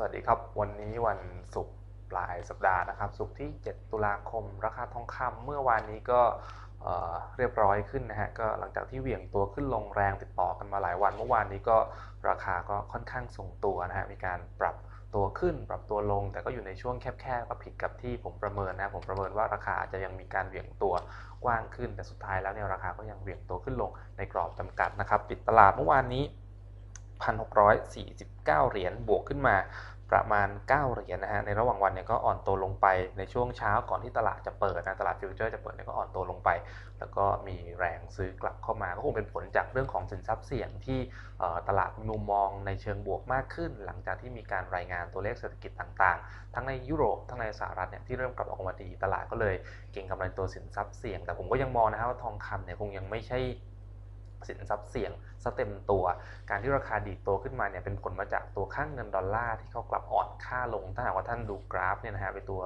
สวัสดีครับ วันนี้วันศุกร์ปลายสัปดาห์นะครับศุกร์ที่ 7 ตุลาคม ราคาทองคำเมื่อวานนี้ก็เเรียบร้อยขึ้นนะฮะก็หลังจากที่เหวี่ยงตัวขึ้นลงแรงติดต่อกันมาหลายวัน เมื่อวานนี้ก็ราคาก็ค่อนข้างทรงตัวนะฮะมีการปรับตัวขึ้นปรับตัวลง แต่ก็อยู่ในช่วงแคบๆก็ผิดกับที่ผมประเมินนะผมประเมินว่าราคาอาจจะยังมีการเหวี่ยงตัวกว้างขึ้น แต่สุดท้ายแล้วเนี่ยราคาก็ยังเหวี่ยงตัวขึ้นลงในกรอบจำกัดนะครับปิดตลาดเมื่อวานนี้ 1,649 เหรียญบวกขึ้นมาประมาณ 9 เหรียญนะฮะในระหว่างวันเนี่ยก็อ่อนตัวลงไปในช่วงเช้าก่อนที่ตลาดจะเปิดนะตลาดฟิวเจอร์จะเปิดเนี่ยก็อ่อนตัวลงไป แล้วก็มีแรงซื้อกลับเข้ามาก็คงเป็นผลจากเรื่องของสินทรัพย์เสี่ยงที่ตลาดมุมมองในเชิงบวกมากขึ้น หลังจากที่มีการรายงานตัวเลขเศรษฐกิจต่างๆ ทั้งในยุโรปทั้งในสหรัฐเนี่ยที่เริ่มกลับออกมาดีตลาดก็เลยเก็งกำไรตัวสินทรัพย์เสี่ยง แต่ผมก็ยังมองนะครับว่าทองคำเนี่ยคงยังไม่ใช่ สินทรัพย์เสี่ยงซะเต็มตัว การที่ราคาดีดตัวขึ้นมาเนี่ยเป็นผลมาจากตัวค่างเงินดอลลาร์ที่เขากลับอ่อนค่าลง ถ้าหากว่าท่านดูกราฟเนี่ยนะฮะไปตัว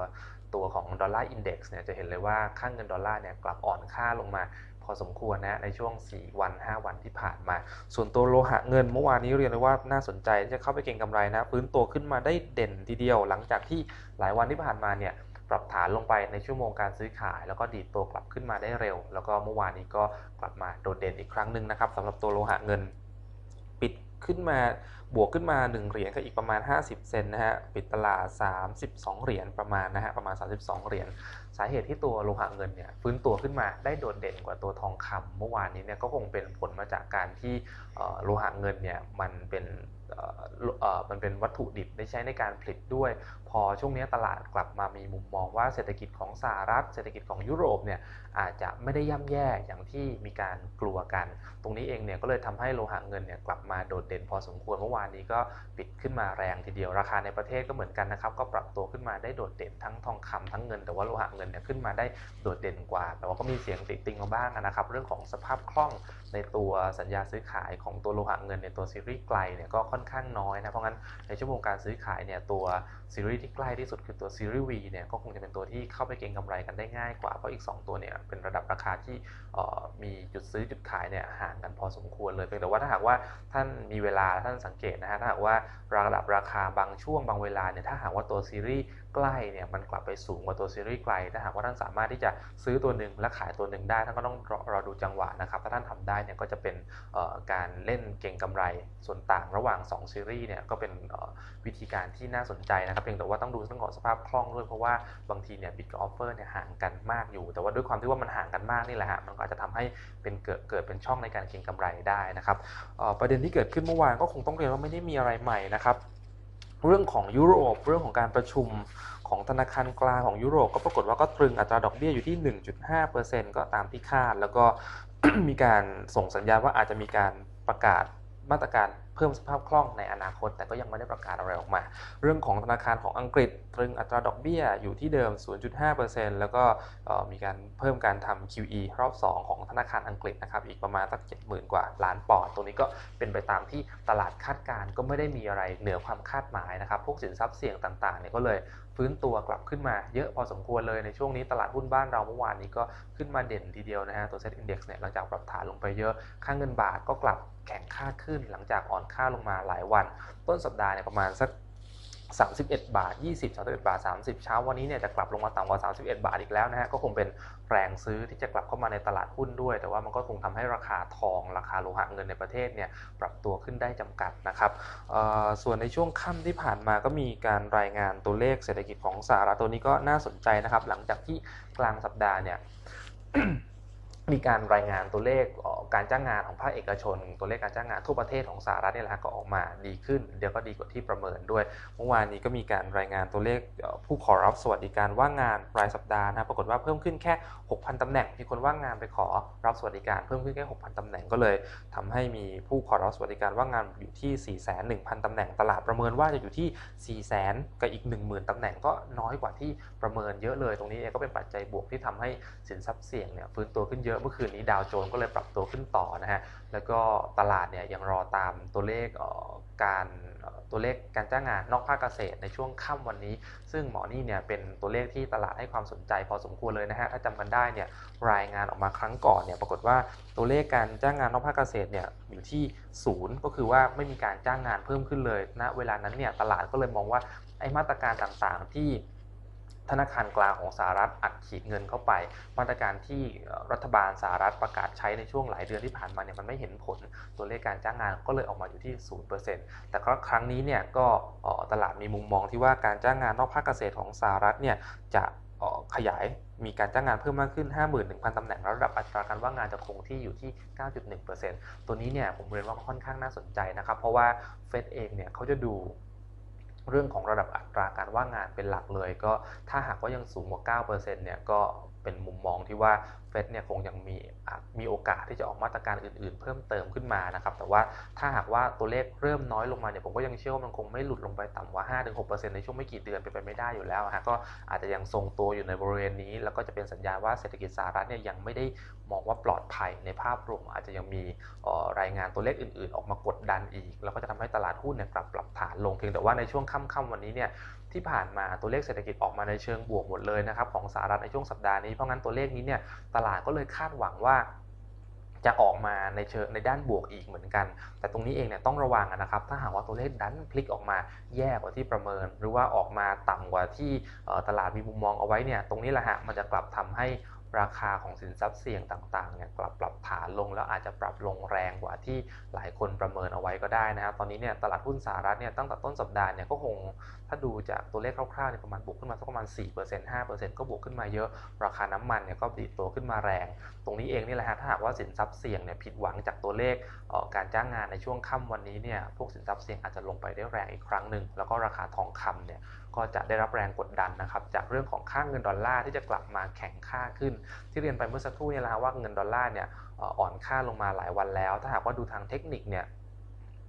ตัวของดอลลาร์อินเด็กซ์เนี่ยจะเห็นเลยว่าค่างเงินดอลลาร์เนี่ยกลับอ่อนค่าลงมาพอสมควรนะในช่วง 4 วัน 5 วันที่ผ่านมา ส่วนตัวโลหะเงินเมื่อวานนี้เรียนเลยว่าน่าสนใจที่จะเข้าไปเก็งกำไรนะฟื้นตัวขึ้นมาได้เด่นทีเดียวหลังจากที่หลายวันที่ผ่านมาเนี่ย ปรับฐานลงไปในชั่วโมงการซื้อขาย แล้วก็ดีดตัวกลับขึ้นมาได้เร็ว แล้วก็เมื่อวานนี้ก็กลับมาโดดเด่นอีกครั้งหนึ่งนะครับสำหรับตัวโลหะเงิน ปิดขึ้นมาบวกขึ้นมา 1 เหรียญก็อีกประมาณ 50 เซนนะฮะปิดตลาด 32 เหรียญประมาณนะฮะประมาณ 32 เหรียญสาเหตุที่ตัวโลหะเงินเนี่ยฟื้นตัวขึ้นมาได้โดดเด่นกว่าตัวทองคำเมื่อวานนี้เนี่ยก็คงเป็นผลมาจากการที่โลหะเงินเนี่ยมันเป็น มันเป็นวัตถุดิบได้ใช้ในการผลิตด้วย พอช่วงนี้ตลาดกลับมามีมุมมองว่าเศรษฐกิจของสหรัฐ เศรษฐกิจของยุโรปเนี่ยอาจจะไม่ได้ย่ำแย่อย่างที่มีการกลัวกัน ตรงนี้เองเนี่ยก็เลยทำให้โลหะเงินเนี่ยกลับมาโดดเด่นพอสมควรเมื่อวานนี้ก็ปิดขึ้นมาแรงทีเดียวราคาในประเทศก็เหมือนกันนะครับก็ปรับตัวขึ้นมาได้โดดเด่นทั้งทองคำทั้งเงิน แต่ว่าโลหะเงินเนี่ยขึ้นมาได้โดดเด่นกว่า แต่ว่าก็มีเสียงติดติงมาบ้างนะครับเรื่องของสภาพคล่องในตัวสัญญาซื้อขายของตัวโลหะเงินในตัวซีรีส์ไกลเนี่ยก็ค่อนนข้างน้อยนะ เพราะงั้นในชั่วโมงการซื้อขายเนี่ยตัวซีรีส์ที่ใกล้ที่สุดคือตัวซีรีส์ V เนี่ยก็คงจะเป็นตัวที่เข้าไปเก็งกำไรกันได้ง่ายกว่า เพราะอีก 2 ตัวเนี่ยเป็นระดับราคาที่มีจุดซื้อจุดขายเนี่ยห่างกันพอสมควรเลยเพียงแต่ว่าถ้าหากว่าท่านมีเวลาท่านสังเกตนะฮะถ้าหากว่าระดับราคาบางช่วงบางเวลาเนี่ยถ้าหากว่าตัวซีรีส์ ใกล้เนี่ยมันกลับไปสูงกว่าตัวซีรีส์ไกล ถ้าหากว่าท่านสามารถที่จะซื้อตัวหนึ่งและขายตัวหนึ่งได้ ท่านก็ต้องรอรอดูจังหวะนะครับ ถ้าท่านทำได้เนี่ยก็จะเป็นการเล่นเก่งกำไรส่วนต่างระหว่าง 2 ซีรีส์เนี่ยก็เป็นวิธีการที่น่าสนใจนะครับเพียงแต่ว่าต้องดูเรื่องของสภาพคล่องด้วยเพราะว่าบางทีเนี่ยบิตกับออฟเฟอร์เนี่ยห่างกันมากอยู่ แต่ว่าด้วยความที่ว่ามันห่างกันมากนี่แหละฮะมันก็จะทำให้เป็นเกิดเกิดเป็นช่องในการเก็งกำไรได้นะครับประเด็นที่เกิดขึ้นเมื่อวานก็คงต้องเรียนว่าไม่ได้มีอะไรใหม่นะครับ เรื่องของยุโรปเรื่องของการประชุมของธนาคารกลางของยุโรปก็ปรากฏว่าก็ตรึงอัตราดอกเบี้ยอยู่ที่ 1.5%ก็ตามที่คาด แล้วก็มีการส่งสัญญาณว่าอาจจะมีการประกาศมาตรการ เพิ่มสภาพคล่องในอนาคต แต่ก็ยังไม่ได้ประกาศอะไรออกมา เรื่องของธนาคารของอังกฤษตรึงอัตราดอกเบี้ยอยู่ที่เดิม 0.5%แล้วก็มีการเพิ่มการทำ QE รอบ 2 ของธนาคารอังกฤษนะครับอีกประมาณสัก 70,000 กว่าล้านปอนด์ตรงนี้ก็เป็นไปตามที่ตลาดคาดการก็ไม่ได้มีอะไรเหนือความคาดหมายนะครับพวกสินทรัพย์เสี่ยงต่างๆเนี่ยก็เลยฟื้นตัวกลับขึ้นมาเยอะพอสมควรเลยในช่วงนี้ตลาดหุ้นบ้านเราเมื่อวานนี้ก็ขึ้นมาเด่นทีเดียวนะฮะตัวเซ็ตอินดี x เนี่ยหลังจากปรับฐานลงไปเยอะค่างเงินบาทก็กลับ แข็งค่าขึ้นหลังจากอ่อนค่าลงมาหลายวัน ต้นสัปดาห์เนี่ยประมาณสัก 31 บาท 20 31 บาท 30 เช้าวันนี้เนี่ยจะกลับลงมาต่ำกว่า 31 บาทอีกแล้วนะฮะก็คงเป็นแรงซื้อที่จะกลับเข้ามาในตลาดหุ้นด้วย แต่ว่ามันก็คงทำให้ราคาทองราคาโลหะเงินในประเทศเนี่ยปรับตัวขึ้นได้จำกัดนะครับส่วนในช่วงค่ำที่ผ่านมาก็มีการรายงานตัวเลขเศรษฐกิจของสหรัฐตัวนี้ก็น่าสนใจนะครับ หลังจากที่กลางสัปดาห์เนี่ย มีการรายงานตัวเลขการจ้างงานของภาคเอกชน ตัวเลขการจ้างงานทั่วประเทศของสหรัฐนี่แหละก็ออกมาดีขึ้น เดี๋ยวก็ดีกว่าที่ประเมินด้วยเมื่อวานนี้ก็มีการรายงานตัวเลขผู้ขอรับสวัสดิการว่างงานรายสัปดาห์นะปรากฏว่าเพิ่มขึ้นแค่ 6,000 ตำแหน่งมีคนว่างงานไปขอรับสวัสดิการเพิ่มขึ้นแค่ 6,000 ตำแหน่งก็เลยทำให้มีผู้ขอรับสวัสดิการว่างงานอยู่ที่ 4,1,000 ตำแหน่งตลาดประเมินว่าจะอยู่ที่ 400,000 กับอีก 10,000 ตำแหน่งก็น้อยกว่าที่ประเมินเยอะเลย ตรงนี้ก็เป็นปัจจัยบวกที่ทำให้สินทรัพย์เสี่ยงเนี่ยฟื้นตัวขึ้นเยอะอะเมื่อคืนนี้ดาวโจนส์ก็เลยปรับตัวขึ้นต่อนะฮะ แล้วก็ตลาดเนี่ยยังรอตามตัวเลขการตัวเลขการจ้างงานนอกภาคเกษตรในช่วงค่ำวันนี้ ซึ่งหมอนี่เนี่ยเป็นตัวเลขที่ตลาดให้ความสนใจพอสมควรเลยนะฮะ ถ้าจำกันได้เนี่ยรายงานออกมาครั้งก่อนเนี่ยปรากฏว่าตัวเลขการจ้างงานนอกภาคเกษตรเนี่ยอยู่ที่ศูนย์ก็คือว่าไม่มีการจ้างงานเพิ่มขึ้นเลยณนะเวลานั้นเนี่ยตลาดก็เลยมองว่าไอ้มาตรการต่างๆที่ ธนาคารกลางของสหรัฐอัดฉีดเงินเข้าไป มาตรการที่รัฐบาลสหรัฐประกาศใช้ในช่วงหลายเดือนที่ผ่านมาเนี่ยมันไม่เห็นผลตัวเลขการจ้างงานก็เลยออกมาอยู่ที่ 0%แต่ก็ครั้งนี้เนี่ยก็ตลาดมีมุมมองที่ว่าการจ้างงานนอกภาคเกษตรของสหรัฐเนี่ยจะขยายมีการจ้างงานเพิ่มมากขึ้น 51,000 ตำแหน่งและระดับอัตราการว่างงานจะคงที่อยู่ที่ 9.1%ตัวนี้เนี่ยผมเรียนว่าค่อนข้างน่าสนใจนะครับ เพราะว่าเฟดเองเนี่ยเขาจะดู เรื่องของระดับอัตราการว่างงานเป็นหลักเลย ก็ถ้าหากว่ายังสูงกว่า 9%เนี่ยก็เป็นมุมมองที่ว่า เฟดเนี่ยคงยังมีมีโอกาสที่จะออกมาตรการอื่น ๆ เพิ่มเติมขึ้นมานะครับแต่ว่าถ้าหากว่าตัวเลขเริ่มน้อยลงมาเนี่ยผมก็ยังเชื่อว่ามันคงไม่หลุดลงไปต่ำกว่า 5-6%ในช่วงไม่กี่เดือนไปไปไม่ได้อยู่แล้วฮะก็อาจจะยังทรงตัวอยู่ในบริเวณนี้ แล้วก็จะเป็นสัญญาณว่าเศรษฐกิจสหรัฐเนี่ยยังไม่ได้มองว่าปลอดภัยในภาพรวมอาจจะยังมีรายงานตัวเลขอื่น ๆ ออกมากดดันอีก แล้วก็จะทำให้ตลาดหุ้นเนี่ยปรับปรับฐานลงเพียงแต่ว่าในช่วงค่ำๆวันนี้เนี่ยที่ผ่านมาตัวเลขเศรษฐกิจออกมาในเชิงบวกหมดเลยนะครับของสหรัฐในช่วงสัปดาห์นี้เพราะงั้นตัวเลขนี้เนี่ยตลาดก็เลยคาดหวังว่าจะออกมาในเชิงในด้านบวกอีกเหมือนกัน แต่ตรงนี้เองเนี่ยต้องระวังนะครับ ถ้าหากว่าตัวเลขดันพลิกออกมาแย่กว่าที่ประเมิน หรือว่าออกมาต่ำกว่าที่ตลาดมีมุมมองเอาไว้เนี่ย ตรงนี้แหละฮะ มันจะกลับทำให้ ราคาของสินทรัพย์เสี่ยงต่างๆเนี่ยปรับปรับฐานลงแล้วอาจจะปรับลงแรงกว่าที่หลายคนประเมินเอาไว้ก็ได้นะครับตอนนี้เนี่ยตลาดหุ้นสหรัฐเนี่ยตั้งแต่ต้นสัปดาห์เนี่ยก็คงถ้าดูจากตัวเลขคร่าวๆเนี่ยประมาณบวกขึ้นมาสักประมาณ 4% 5%ก็บวกขึ้นมาเยอะ ราคาน้ำมันเนี่ยก็ดีดตัวขึ้นมาแรง ตรงนี้เองนี่แหละฮะถ้าหากว่าสินทรัพย์เสี่ยงเนี่ยผิดหวังจากตัวเลขการจ้างงานในช่วงค่ำวันนี้เนี่ยพวกสินทรัพย์เสี่ยงอาจจะลงไปได้แรงอีกครั้งหนึ่งแล้วก็ราคาทองคำเนี่ย ก็จะได้รับแรงกดดันนะครับจากเรื่องของค่างเงินดอลลาร์ที่จะกลับมาแข็งค่าขึ้น ที่เรียนไปเมื่อสักครู่นี่แหละว่าเงินดอลลาร์เนี่ยอ่อนค่าลงมาหลายวันแล้ว ถ้าหากว่าดูทางเทคนิคเนี่ย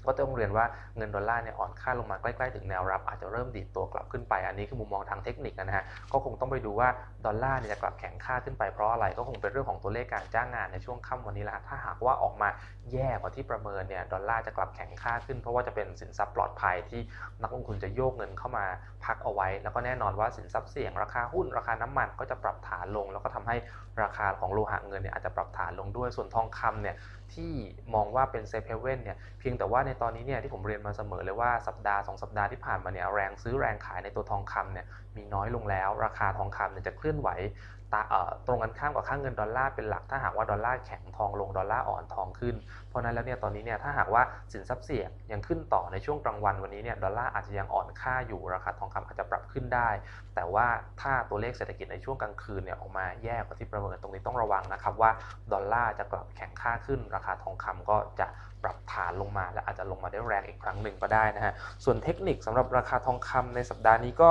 ก็ต้องเรียนว่าเงินดอลลาร์เนี่ยอ่อนค่าลงมาใกล้ๆถึงแนวรับ อาจจะเริ่มดีดตัวกลับขึ้นไป อันนี้คือมุมมองทางเทคนิคนะฮะก็คงต้องไปดูว่าดอลลาร์เนี่ยจะกลับแข็งค่าขึ้นไปเพราะอะไรก็คงเป็นเรื่องของตัวเลขการจ้างงานในช่วงค่ำวันนี้ละถ้าหากว่าออกมาแย่กว่าที่ประเมินเนี่ยดอลลาร์จะกลับแข็งค่าขึ้น เพราะว่าจะเป็นสินทรัพย์ปลอดภัยที่นักลงทุนจะโยกเงินเข้ามาพักเอาไว้ แล้วก็แน่นอนว่าสินทรัพย์เสี่ยงราคาหุ้นราคาน้ำมันก็จะปรับฐานลง แล้วก็ทำให้ราคาของโลหะเงินเนี่ยอาจจะปรับฐานลงด้วยส่วนทองคำเนี่ยที่มองว่าเป็นเซฟเฮเว่นเนี่ยเพียงแต่ว่าในตอนนี้เนี่ยที่ผมเรียนมาเสมอเลยว่าสัปดาห์ 2 สัปดาห์ที่ผ่านมาเนี่ยแรงซื้อแรงขายในตัวทองคำเนี่ยมีน้อยลงแล้ว ราคาทองคำเนี่ยจะเคลื่อนไหวตรงกันข้ามกับค่างเงินดอลลาร์เป็นหลัก ถ้าหากว่าดอลลาร์แข็งทองลงดอลลาร์อ่อนทองขึ้น เพราะนั้นแล้วเนี่ยตอนนี้เนี่ยถ้าหากว่าสินทรัพย์เสี่ยงยังขึ้นต่อในช่วงกลางวันวันนี้เนี่ยดอลลาร์อาจจะยังอ่อนค่าอยู่ราคาทองคำอาจจะปรับขึ้นได้ แต่ว่าถ้าตัวเลขเศรษฐกิจในช่วงกลางคืนเนี่ยออกมาแย่กว่าที่ประเมินตรงนี้ต้องระวังนะครับว่าดอลลาร์จะกลับแข็งค่าขึ้น ราคาทองคำก็จะ ปรับฐานลงมา และอาจจะลงมาได้แรงอีกครั้งหนึ่งก็ได้นะฮะ ส่วนเทคนิคสำหรับราคาทองคำในสัปดาห์นี้ก็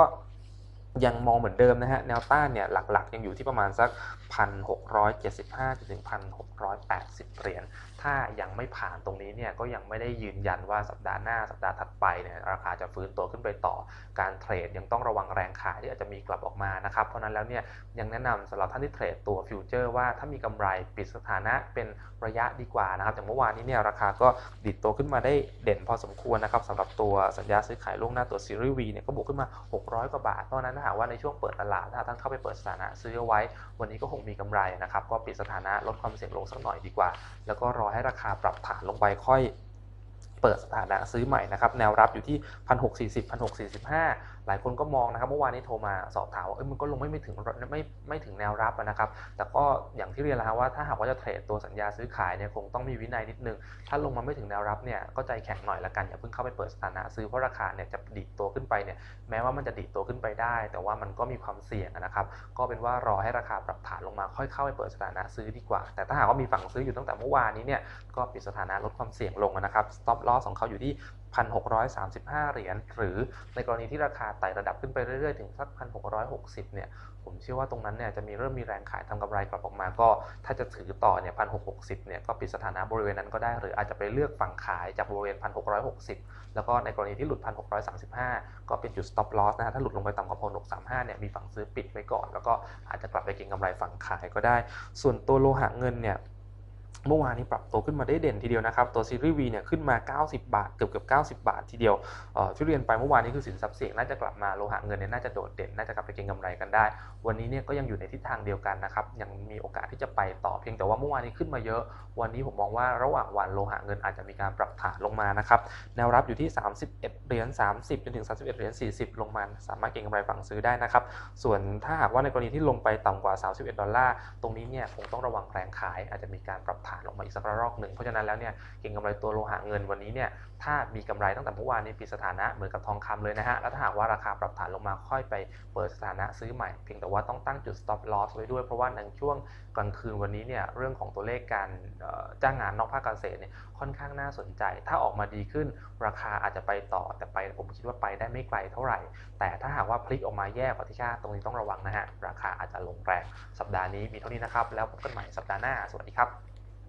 ยังมองเหมือนเดิมนะฮะ แนวต้านเนี่ยหลักๆ ยังอยู่ที่ประมาณสัก 1,675ถึง 1,680 เหรียญ ถ้ายังไม่ผ่านตรงนี้เนี่ยก็ยังไม่ได้ยืนยันว่าสัปดาห์หน้าสัปดาห์ถัดไปเนี่ยราคาจะฟื้นตัวขึ้นไปต่อการเทรดยังต้องระวังแรงขายที่อาจจะมีกลับออกมานะครับ เพราะนั้นแล้วเนี่ยยังแนะนำสำหรับท่านที่เทรดตัวฟิวเจอร์ว่าถ้ามีกำไรปิดสถานะเป็นระยะดีกว่านะครับจากเมื่อวานนี้เนี่ยราคาก็ดิดตัวขึ้นมาได้เด่นพอสมควรนะครับสำหรับตัวสัญญาซื้อขายล่วงหน้าตัวซีรีส์วีเนี่ยก็บวกขึ้นมา 600 กว่าบาทเพราะนั้นถ้าหากว่าในช่วงเปิดตลาดถ้าท่านเข้าไปเปิดสถานะซื้อไว้ วันนี้ก็คงมีกำไรนะครับก็ปิดสถานะลดความเสี่ยงลงสักหน่อยดีกว่า แล้วก็รอให้ราคาปรับฐานลงไปค่อยเปิดสถานะซื้อใหม่นะครับ แนวรับอยู่ที่ 1,640 1,645 หลายคนก็มองนะครับเมื่อวานนี้โทรมาสอบถามว่าเอ้ยมันก็ลงไม่ไม่ถึงไม่ไม่ถึงแนวรับนะครับ แต่ก็อย่างที่เรียนแล้วว่าถ้าหากว่าจะเทรดตัวสัญญาซื้อขายเนี่ยคงต้องมีวินัยนิดนึง ถ้าลงมาไม่ถึงแนวรับเนี่ยก็ใจแข็งหน่อยละกันอย่าเพิ่งเข้าไปเปิดสถานะซื้อเพราะราคาเนี่ยจะดีดตัวขึ้นไปเนี่ยแม้ว่ามันจะดีดตัวขึ้นไปได้ แต่ว่ามันก็มีความเสี่ยงนะครับ ก็เป็นว่ารอให้ราคาปรับฐานลงมาค่อยเข้าไปเปิดสถานะซื้อดีกว่า แต่ถ้าหากว่ามีฝั่งซื้ออยู่ตั้งแต่เมื่อวานนี้เนี่ยก็ปิดสถานะลดความเสี่ยงลงนะครับ stop loss ของเขาอยู่ที่ 1,635 เหรียญ หรือในกรณีที่ราคาไต่ระดับขึ้นไปเรื่อยๆ ถึงสัก 1,660 เนี่ย ผมเชื่อว่าตรงนั้นเนี่ยจะมีเริ่มมีแรงขายทำกำไรกลับออกมา ก็ถ้าจะถือต่อเนี่ย1,660 เนี่ยก็ปิดสถานะบริเวณนั้นก็ได้ หรืออาจจะไปเลือกฝั่งขายจากบริเวณ 1,660 แล้วก็ในกรณีที่หลุด 1,635 ก็เป็นจุด stop loss นะฮะ ถ้าหลุดลงไปต่ำกว่า1,635 เนี่ยมีฝั่งซื้อปิดไว้ก่อน แล้วก็อาจจะกลับไปเก็งกำไรฝั่งขายก็ได้ ส่วนตัวโลหะเงินเนี่ย เมื่อวานนี้ปรับตัวขึ้นมาได้เด่นทีเดียวนะครับ ตัวซีรีส์ V เนี่ยขึ้นมา 90 บาท เกือบเกือบ90 บาททีเดียวที่เรียนไปเมื่อวานนี้คือสินทรัพย์เสี่ยงน่าจะกลับมาโลหะเงินเนี่ยน่าจะโดดเด่น น่าจะกลับไปเก็งกำไรกันได้ วันนี้เนี่ยก็ยังอยู่ในทิศทางเดียวกันนะครับ ยังมีโอกาสที่จะไปต่อเพียงแต่ว่าเมื่อวานนี้ขึ้นมาเยอะ วันนี้ผมมองว่าระหว่างวันโลหะเงินอาจจะมีการปรับฐานลงมานะครับ แนวรับอยู่ที่ 31 เหรียญ 30จนถึง 31 เหรียญ 40 ลงมา สามารถเก็งกำไรฝั่งซื้อได้นะครับ ส่วนถ้าหากว่าในกรณีที่ลงไปต่ำกว่า 31 ดอลลาร์ ตรงนี้เนี่ยคงต้องระวังแรงขายอาจจะมีการปรับฐานลงมาอีกสักระลอกหนึ่ง เพราะฉะนั้นแล้วเนี่ยเก็งกำไรตัวโลหะเงินวันนี้เนี่ยถ้ามีกำไรตั้งแต่เมื่อวานนี้ปิดสถานะเหมือนกับทองคำเลยนะฮะแล้วถ้าหากว่าราคาปรับฐานลงมาค่อยไปเปิดสถานะซื้อใหม่เพียงแต่ว่าต้องตั้งจุด stop loss ไว้ด้วยเพราะว่าในช่วงกลางคืนวันนี้เนี่ยเรื่องของตัวเลขการจ้างงานนอกภาคเกษตรเนี่ยค่อนข้างน่าสนใจ ถ้าออกมาดีขึ้นราคาอาจจะไปต่อแต่ไปผมคิดว่าไปได้ไม่ไกลเท่าไหร่ แต่ถ้าหากว่าพลิกออกมาแย่กว่าที่คาดตรงนี้ต้องระวังนะฮะราคาอาจจะลงแรงสัปดาห์นี้มีเท่านี้นะครับ แล้วพบกันใหม่สัปดาห์หน้า สวัสดีครับ